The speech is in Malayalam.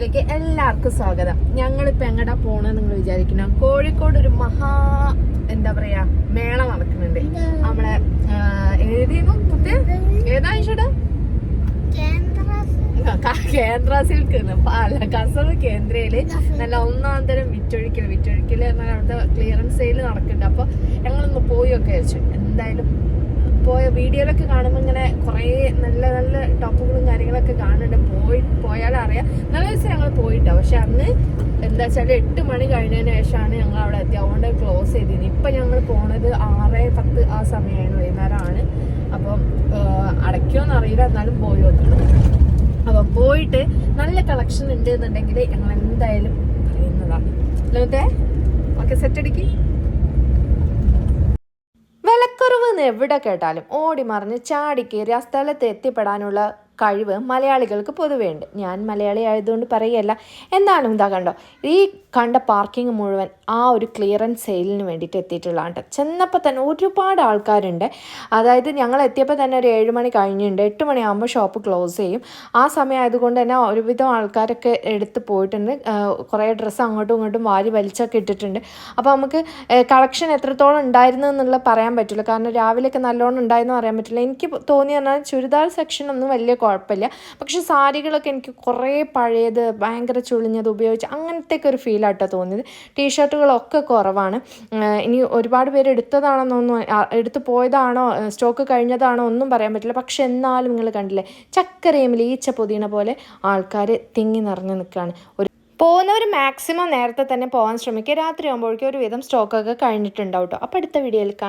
വീഡിയോയിലേക്ക് എല്ലാവർക്കും സ്വാഗതം. ഞങ്ങളിപ്പോ എങ്ങടാ പോണെന്ന് നിങ്ങൾ വിചാരിക്കണം കോഴിക്കോട് ഒരു മഹാ എന്താ പറയാ മേള നടക്കുന്നുണ്ട്. നമ്മളെ ആ, ഏതേന്നു മുത്തേ ഏതാ ചേട്ടാ കേന്ദ്ര സിൽക്ക് അല്ല കസവ് കേന്ദ്രയിൽ നല്ല ഒന്നാം തരം വിറ്റൊഴിക്കൽ വിറ്റൊഴിക്കൽ എന്നാൽ അവിടുത്തെ ക്ലിയറൻസ് സെയിൽ നടക്കുന്നുണ്ട്. അപ്പൊ ഞങ്ങളൊന്ന് പോയി ഒക്കെ വെച്ചു എന്തായാലും പോയ വീഡിയോയിലൊക്കെ കാണുമ്പോൾ ഇങ്ങനെ കുറേ നല്ല നല്ല ടോപ്പുകളും പോയിട്ടാ പക്ഷെ അന്ന് എന്താ വെച്ചാൽ എട്ട് മണി കഴിഞ്ഞതിന് ശേഷമാണ് ഞങ്ങൾ അവിടെ എത്തി അതുകൊണ്ട് ക്ലോസ് ചെയ്തിരുന്നു. ഇപ്പൊ ഞങ്ങൾ പോണത് ആറ് പത്ത് ആ സമയമാണ് വൈകുന്നേരമാണ്. അപ്പം അടയ്ക്കുമെന്ന് അറിയില്ല. എന്നാലും പോയി നോക്കണം അപ്പം പോയിട്ട് നല്ല കളക്ഷൻ ഉണ്ട് എന്നുണ്ടെങ്കിൽ ഞങ്ങൾ എന്തായാലും പറയുന്നതാണ് ലോകത്തെ ഓക്കെ സെറ്റ് അടിക്ക്. വിലക്കുറവ് എന്ന് എവിടെ കേട്ടാലും ഓടി മറിഞ്ഞ് ചാടിക്കേറി ആ സ്ഥലത്ത് എത്തിപ്പെടാനുള്ള കഴിവ് മലയാളികൾക്ക് പൊതുവെയുണ്ട്. ഞാൻ മലയാളി ആയതുകൊണ്ട് പറയുകയല്ല. എന്നാലും ഇതാ കണ്ടോ? ഈ കണ്ട പാർക്കിംഗ് മുഴുവൻ ആ ഒരു ക്ലിയറൻസ് സെയിലിന് വേണ്ടിയിട്ട് എത്തിയിട്ടുള്ളതാണ് ട്ടോ. ചെന്നപ്പോൾ തന്നെ ഒരുപാട് ആൾക്കാരുണ്ട്. അതായത് ഞങ്ങൾ എത്തിയപ്പോൾ തന്നെ ഒരു ഏഴ് മണി കഴിഞ്ഞിട്ടുണ്ട്. എട്ട് മണിയാകുമ്പോൾ ഷോപ്പ് ക്ലോസ് ചെയ്യും. ആ സമയം ആയതുകൊണ്ട് തന്നെ ഒരുവിധം ആൾക്കാരൊക്കെ എടുത്ത് പോയിട്ടുണ്ട്. കുറേ ഡ്രസ്സ് അങ്ങോട്ടും ഇങ്ങോട്ടും വാരി വലിച്ചൊക്കെ ഇട്ടിട്ടുണ്ട്. അപ്പോൾ നമുക്ക് കളക്ഷൻ എത്രത്തോളം ഉണ്ടായിരുന്നു എന്നുള്ള പറയാൻ പറ്റില്ല. കാരണം രാവിലെയൊക്കെ നല്ലോണം ഉണ്ടായിരുന്നു പറയാൻ പറ്റില്ല. എനിക്ക് തോന്നി പറഞ്ഞാൽ ചുരിദാർ സെക്ഷൻ ഒന്നും വലിയ കുഴപ്പമില്ല. പക്ഷെ സാരികളൊക്കെ എനിക്ക് കുറേ പഴയത് ഭയങ്കര ചുളിഞ്ഞത് ഉപയോഗിച്ച് അങ്ങനത്തെ ഒക്കെ ഒരു ഫീലാട്ടോ തോന്നിയത്. ടീഷർട്ടുകളൊക്കെ കുറവാണ്. ഇനി ഒരുപാട് പേര് എടുത്തതാണെന്നൊന്നും എടുത്തു പോയതാണോ സ്റ്റോക്ക് കഴിഞ്ഞതാണോ ഒന്നും പറയാൻ പറ്റില്ല. പക്ഷെ എന്നാലും നിങ്ങൾ കണ്ടില്ലേ ചക്കരയും ഈച്ച പൊതിയണ പോലെ ആൾക്കാർ തിങ്ങി നിറഞ്ഞു നിൽക്കുകയാണ്. ഒരു പോകുന്നവർ മാക്സിമം നേരത്തെ തന്നെ പോകാൻ ശ്രമിക്കുക. രാത്രി ആകുമ്പോഴേക്കും ഒരുവിധം സ്റ്റോക്കൊക്കെ കഴിഞ്ഞിട്ടുണ്ടാവും കേട്ടോ അപ്പോൾ അടുത്ത വീഡിയോയിൽ കാണാം.